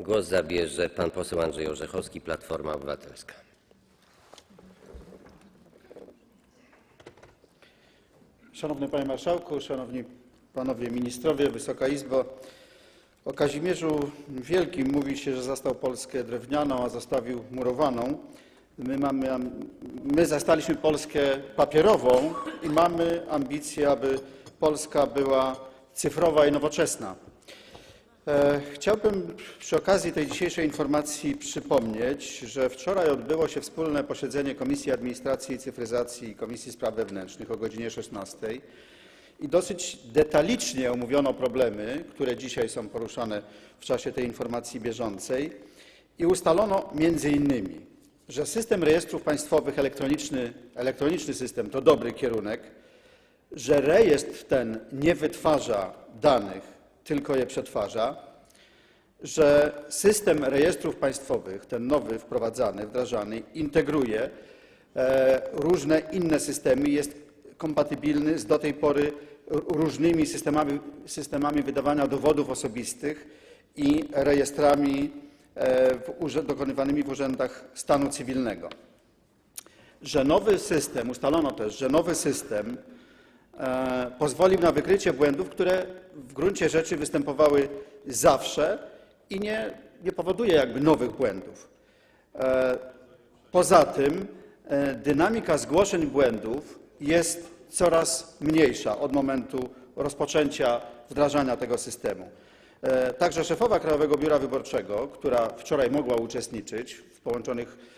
Głos zabierze pan poseł Andrzej Orzechowski, Platforma Obywatelska. Szanowny Panie Marszałku, Szanowni Panowie Ministrowie, Wysoka Izbo. O Kazimierzu Wielkim mówi się, że zastał Polskę drewnianą, a zostawił murowaną. My, mamy, am- my zastaliśmy Polskę papierową i mamy ambicje, aby Polska była cyfrowa i nowoczesna. E, Chciałbym przy okazji tej dzisiejszej informacji przypomnieć, że wczoraj odbyło się wspólne posiedzenie Komisji Administracji i Cyfryzacji i Komisji Spraw Wewnętrznych o godzinie 16 i dosyć detalicznie omówiono problemy, które dzisiaj są poruszane w czasie tej informacji bieżącej. I ustalono między innymi, że system rejestrów państwowych elektroniczny, elektroniczny system to dobry kierunek, że rejestr ten nie wytwarza danych, tylko je przetwarza, że system rejestrów państwowych, ten nowy, wprowadzany, wdrażany, integruje e, różne inne systemy jest kompatybilny z do tej pory różnymi systemami, systemami wydawania dowodów osobistych i rejestrami e, w, dokonywanymi w urzędach stanu cywilnego. Że nowy system, ustalono też, że nowy system pozwolił na wykrycie błędów, które w gruncie rzeczy występowały zawsze i nie, nie powoduje jakby nowych błędów. E, poza tym e, dynamika zgłoszeń błędów jest coraz mniejsza od momentu rozpoczęcia wdrażania tego systemu. E, Także szefowa Krajowego Biura Wyborczego, która wczoraj mogła uczestniczyć w połączonych e,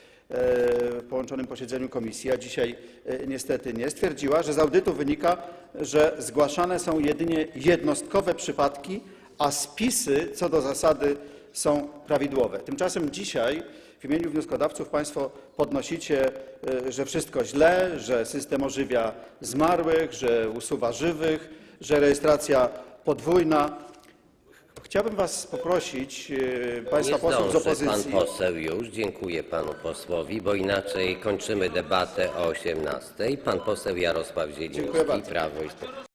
połączonym posiedzeniu komisji, a dzisiaj e, niestety nie, stwierdziła, że z audytu wynika, że zgłaszane są jedynie jednostkowe przypadki, a spisy co do zasady są prawidłowe. Tymczasem dzisiaj w imieniu wnioskodawców Państwo podnosicie, e, że wszystko źle, że system ożywia zmarłych, że usuwa żywych, że rejestracja podwójna. Chciałbym Was poprosić, e, Państwa Nie posłów z zdąży pan opozycji. poseł już. Dziękuję panu posłowi, bo inaczej kończymy debatę o 18. Pan poseł Jarosław Dziękuję Zieliński, bardzo. Prawo i Sprawiedliwość.